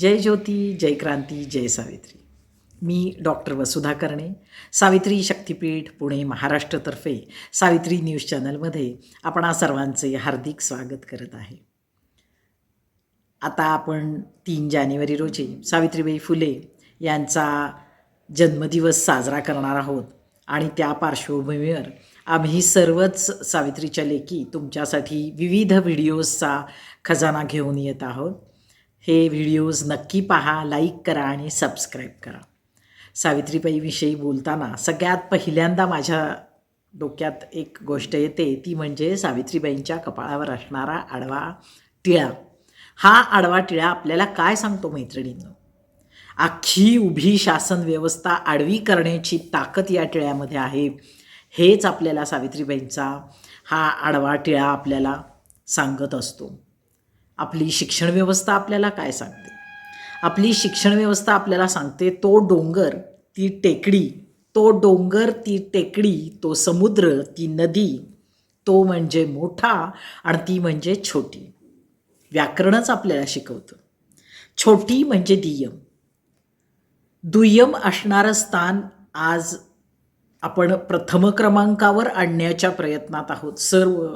जय ज्योती जय क्रांती जय सावित्री. मी डॉक्टर वसुधा कर्णे सावित्री शक्तिपीठ पुणे महाराष्ट्रतर्फे सावित्री न्यूज चॅनलमध्ये आपणा सर्वांचे हार्दिक स्वागत करत आहे. आता आपण तीन जानेवारी रोजी सावित्रीबाई फुले यांचा जन्मदिवस साजरा करणार आहोत आणि त्या पार्श्वभूमीवर आम्ही सर्वच सावित्रीच्या लेखी तुमच्यासाठी विविध व्हिडिओजचा खजाना घेऊन येत आहोत. हे व्हिडिओज नक्की पहा लाईक करा आणि सबस्क्राईब करा. सावित्रीबाईविषयी बोलताना सगळ्यात पहिल्यांदा माझ्या डोक्यात एक गोष्ट येते ती म्हणजे सावित्रीबाईंच्या कपाळावर असणारा आडवा टिळा. हा आडवा टिळा आपल्याला काय सांगतो मैत्रिणींनो? अख्खी उभी शासन व्यवस्था आडवी करण्याची ताकद या टिळ्यामध्ये आहे. हेच आपल्याला सावित्रीबाईंचा हा आडवा टिळा आपल्याला सांगत असतो. आपली शिक्षण व्यवस्था आपल्याला काय सांगते? आपली शिक्षण व्यवस्था आपल्याला सांगते तो डोंगर ती टेकडी तो डोंगर ती टेकडी तो समुद्र ती नदी तो म्हणजे मोठा आणि ती म्हणजे छोटी. व्याकरणच आपल्याला शिकवतं. छोटी म्हणजे दियम दुय्यम असणारं स्थान आज आपण प्रथम क्रमांकावर आणण्याच्या प्रयत्नात आहोत. सर्व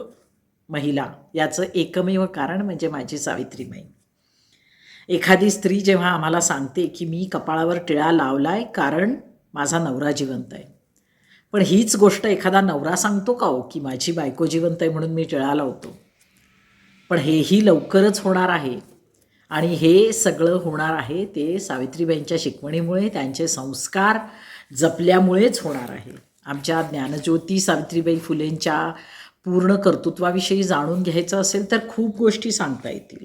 महिला याचं एकमेव कारण म्हणजे माझी सावित्रीबाई एखादी स्त्री जेव्हा आम्हाला सांगते की मी कपाळावर टिळा लावला आहे कारण माझा नवरा जिवंत आहे. पण हीच गोष्ट एखादा नवरा सांगतो का हो की माझी बायको जिवंत आहे म्हणून मी टिळा लावतो? पण हेही लवकरच होणार आहे आणि हे सगळं होणार आहे ते सावित्रीबाईंच्या शिकवणीमुळे त्यांचे संस्कार जपल्यामुळेच होणार आहे. आमच्या ज्ञानज्योती सावित्रीबाई फुलेंच्या पूर्ण कर्तृत्वाविषयी जाणून घ्यायचं असेल तर खूप गोष्टी सांगता येतील.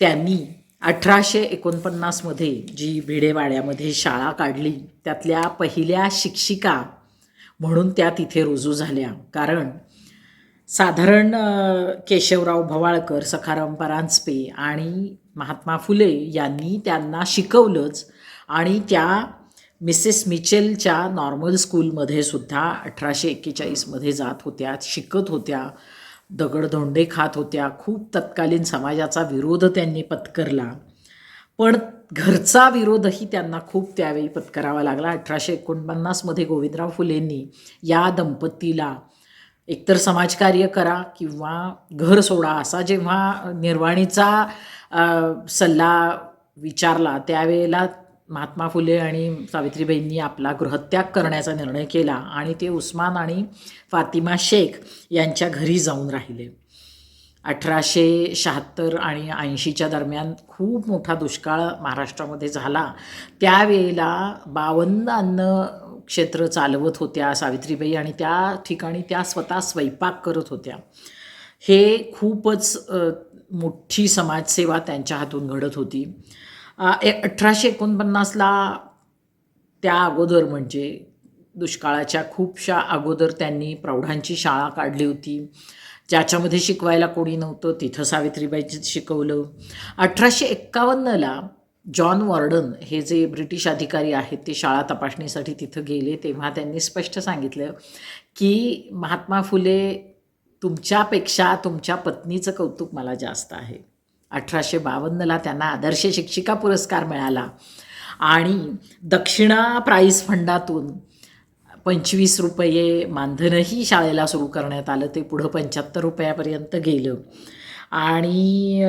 त्यांनी अठराशे एकोणपन्नासमध्ये जी भिडेवाड्यामध्ये शाळा काढली त्यातल्या पहिल्या शिक्षिका म्हणून त्या तिथे रुजू झाल्या. कारण साधारण केशवराव भवाळकर सखाराम परांजपे आणि महात्मा फुले यांनी त्यांना शिकवलंच आणि त्या मिसेस मिचेलच्या नॉर्मल स्कूलमध्ये सुद्धा अठराशे एक्केचाळीसमध्ये जात होत्या शिकत होत्या दगडधोंडे खात होत्या. खूप तत्कालीन समाजाचा विरोध त्यांनी पत्करला. पण घरचा विरोधही त्यांना खूप त्यावेळी पत्करावा लागला. अठराशे एकोणपन्नासमध्ये गोविंदराव फुलेंनी या दंपतीला एकतर समाजकार्य करा किंवा घर सोडा असा जेव्हा निर्वाणीचा सल्ला विचारला त्यावेळेला महात्मा फुले आणि सावित्रीबाईंनी आपला गृहत्याग करण्याचा निर्णय केला आणि ते उस्मान आणि फातिमा शेख यांच्या घरी जाऊन राहिले. अठराशे शहात्तर आणि ऐंशीच्या दरम्यान खूप मोठा दुष्काळ महाराष्ट्रामध्ये झाला. त्यावेळेला बावन्न अन्न क्षेत्र चालवत होत्या सावित्रीबाई आणि त्या ठिकाणी त्या स्वतः स्वयंपाक करत होत्या. हे खूपच मोठी समाजसेवा त्यांच्या हातून घडत होती. अठराशे एकोणपन्नासला त्या अगोदर म्हणजे दुष्काळाच्या खूपशा अगोदर त्यांनी प्रौढांची शाळा काढली होती. ज्याच्यामध्ये शिकवायला कोणी नव्हतं तिथं सावित्रीबाईचं शिकवलं. अठराशे एक्कावन्नला जॉन वॉर्डन हे जे ब्रिटिश अधिकारी आहेत ते शाळा तपासणीसाठी तिथं गेले तेव्हा त्यांनी स्पष्ट सांगितलं की महात्मा फुले तुमच्यापेक्षा तुमच्या पत्नीचं कौतुक मला जास्त आहे. अठराशे बावन्नला त्यांना आदर्श शिक्षिका पुरस्कार मिळाला. आणि दक्षिणा प्राईज फंडातून पंचवीस रुपये मानधनही शाळेला सुरू करण्यात आलं. ते पुढं पंच्याहत्तर रुपयापर्यंत गेलं. आणि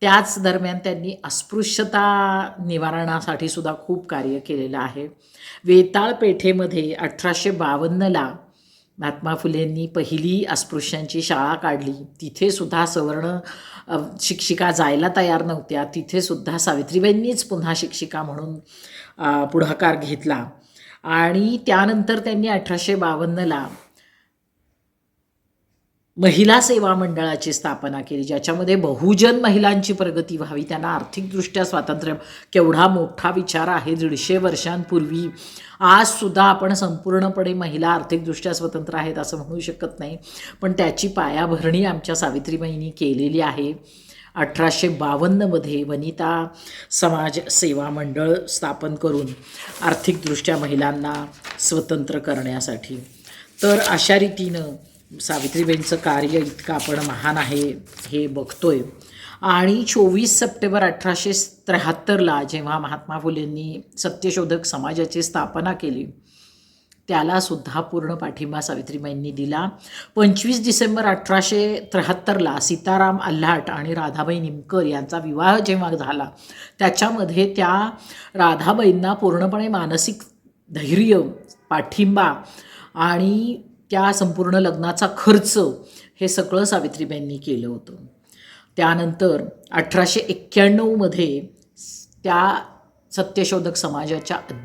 त्याच दरम्यान त्यांनी अस्पृश्यता निवारणासाठी सुद्धा खूप कार्य केलेलं आहे. वेताळ पेठेमध्ये अठराशे बावन्नला महात्मा फुलेंनी पहिली अस्पृश्यांची शाळा काढली. तिथे सुद्धा सवर्ण शिक्षिका जायला तयार नव्हत्या. तिथे सुद्धा सावित्रीबाईंनीच पुन्हा शिक्षिका म्हणून पुढाकार घेतला. आणि त्यानंतर त्यांनी अठराशे बावन्नला महिला सेवा मंडळाची स्थापना केली ज्याच्यामध्ये बहुजन महिलांची प्रगती व्हावी त्यांना आर्थिकदृष्ट्या स्वातंत्र्य केवढा मोठा विचार आहे दीडशे वर्षांपूर्वी आजसुद्धा आपण संपूर्णपणे महिला आर्थिकदृष्ट्या स्वतंत्र आहेत असं म्हणू शकत नाही पण त्याची पायाभरणी आमच्या सावित्रीबाईंनी केलेली आहे. अठराशे बावन्नमध्ये वनिता समाज सेवा मंडळ स्थापन करून आर्थिकदृष्ट्या महिलांना स्वतंत्र करण्यासाठी. तर अशा रीतीनं सावित्रीबाईंचं कार्य इतकं आपण महान आहे हे बघतोय. आणि चोवीस सप्टेंबर अठराशे त्र्याहत्तरला जेव्हा महात्मा फुलेंनी सत्यशोधक समाजाची स्थापना केली त्यालासुद्धा पूर्ण पाठिंबा सावित्रीबाईंनी दिला. पंचवीस डिसेंबर अठराशे त्र्याहत्तरला सीताराम आल्हाट आणि राधाबाई निमकर यांचा विवाह जेव्हा झाला त्याच्यामध्ये त्या राधाबाईंना पूर्णपणे मानसिक धैर्य पाठिंबा आणि त्या संपूर्ण लग्नाचा खर्च हे सगळं सावित्रीबाईंनी केलं होतं. त्यानंतर अठराशे एक्क्याण्णवमध्ये त्या सत्यशोधक समाजाच्या अध्यक्ष